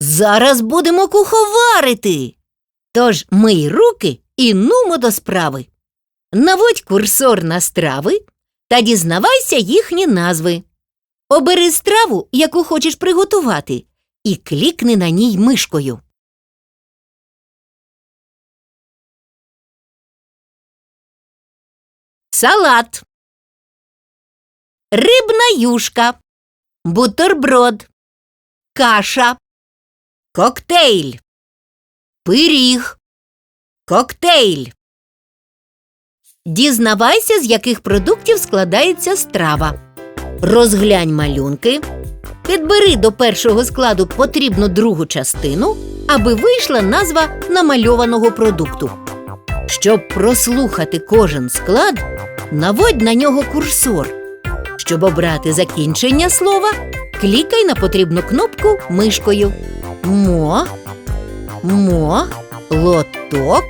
Зараз будемо куховарити. Тож мий руки і нумо до справи. Наводь курсор на страви та дізнавайся їхні назви. Обери страву, яку хочеш приготувати, і клікни на ній мишкою. Салат. Рибна юшка. Бутерброд. Каша. Коктейль. Пиріг. Коктейль. Дізнавайся, з яких продуктів складається страва. Розглянь малюнки. Підбери до першого складу потрібну другу частину, аби вийшла назва намальованого продукту. Щоб прослухати кожен склад, наводь на нього курсор. Щоб обрати закінчення слова, клікай на потрібну кнопку мишкою. Мо, мо, лоток.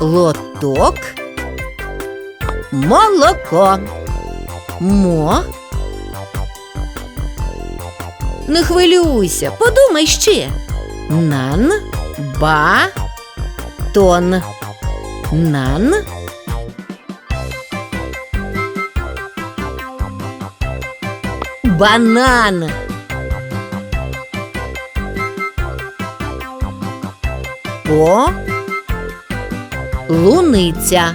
Лоток. Молоко. Мо. Не хвилюйся, подумай ще. Нан, ба, тон. Нан. Банан. Луниця.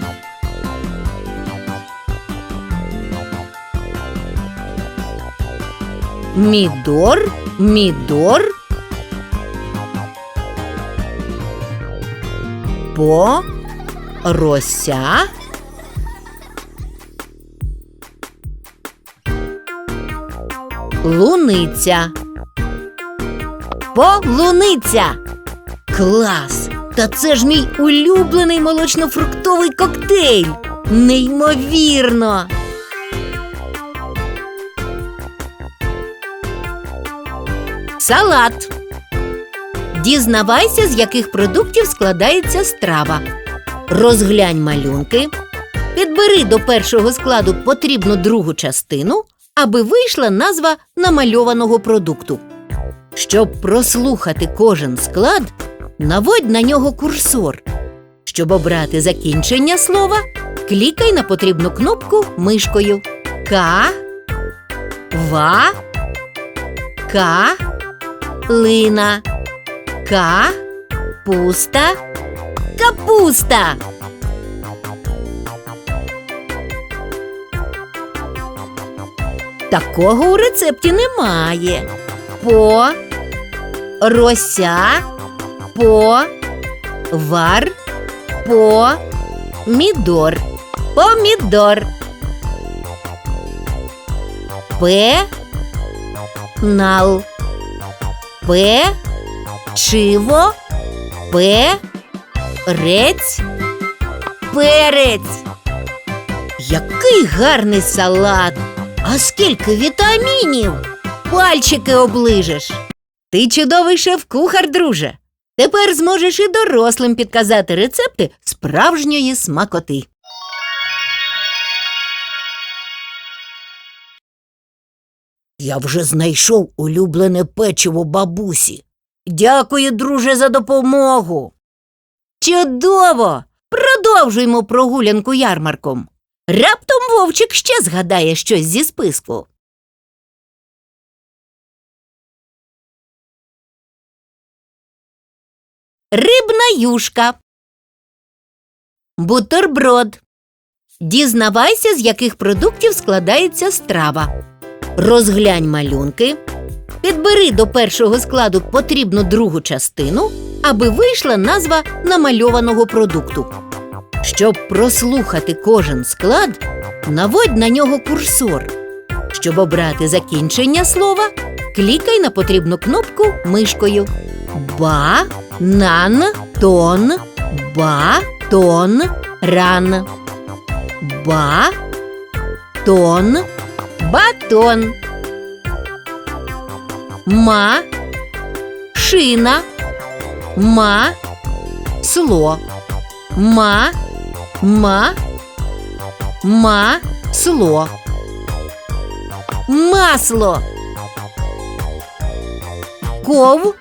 Мідор, мідор. По рося. Луниця. Полуниця. Клас! Та це ж мій улюблений молочно-фруктовий коктейль. Неймовірно. Салат. Дізнавайся, з яких продуктів складається страва. Розглянь малюнки. Підбери до першого складу потрібну другу частину, аби вийшла назва намальованого продукту. Щоб прослухати кожен склад, наводь на нього курсор. Щоб обрати закінчення слова, клікай на потрібну кнопку мишкою. К. Ва. К. Лина. Ка. Пуста. Капуста. Такого у рецепті немає. По. Рося. По. Вар. По. Мідор. Помідор. П. Нал. П. Рець. Перець. Який гарний салат! А скільки вітамінів! Пальчики оближеш. Ти чудовий шеф-кухар, друже. Тепер зможеш і дорослим підказати рецепти справжньої смакоти. Я вже знайшов улюблене печиво бабусі. Дякую, друже, за допомогу. Чудово! Продовжуймо прогулянку ярмарком. Раптом вовчик ще згадає щось зі списку. Рибна юшка. Бутерброд. Дізнавайся, з яких продуктів складається страва. Розглянь малюнки. Підбери до першого складу потрібну другу частину, аби вийшла назва намальованого продукту. Щоб прослухати кожен склад, наводь на нього курсор. Щоб обрати закінчення слова, клікай на потрібну кнопку мишкою. Ба, нан, тон, ба, тон, ран. Ба, тон, батон. Ма, шина, ма, сло. Ма, ма, Ма-сло. Масло. Ков.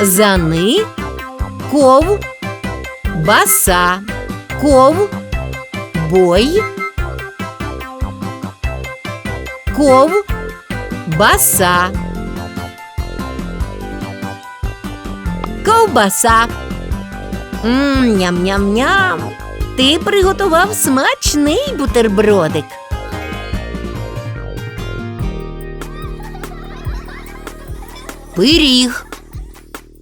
Зани. Ков. Баса. Ков. Бой. Ков. Баса. Ковбаса. Ням-ням-ням. Ти приготував смачний бутербродик. Пиріг.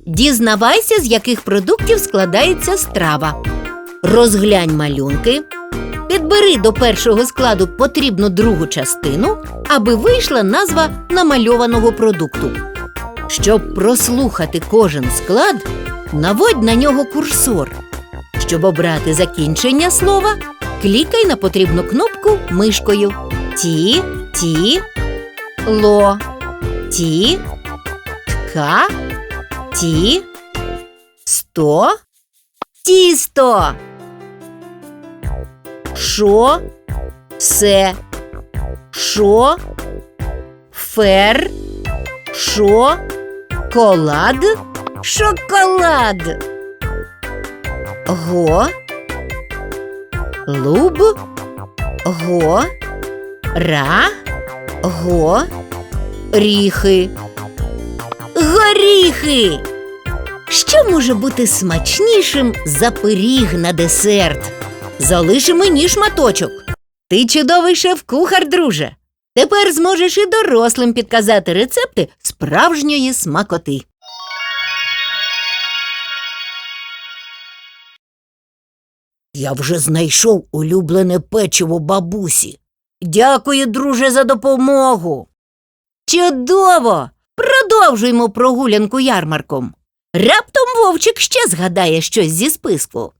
Дізнавайся, з яких продуктів складається страва. Розглянь малюнки. Підбери до першого складу потрібну другу частину, аби вийшла назва намальованого продукту. Щоб прослухати кожен склад, наводь на нього курсор. Щоб обрати закінчення слова, клікай на потрібну кнопку мишкою. Ті, ті, ло, ті, тка, ті, сто, тісто. Шо, се, шо, фер, шо, колад, шоколад. Го, луб, го, ра, го, ріхи. Горіхи. Що може бути смачнішим за пиріг на десерт? Залиши мені шматочок. Ти чудовий шеф-кухар, друже. Тепер зможеш і дорослим підказати рецепти справжньої смакоти. Я вже знайшов улюблене печиво бабусі. Дякую, друже, за допомогу. Чудово! Продовжуємо прогулянку ярмарком. Раптом вовчик ще згадає щось зі списку.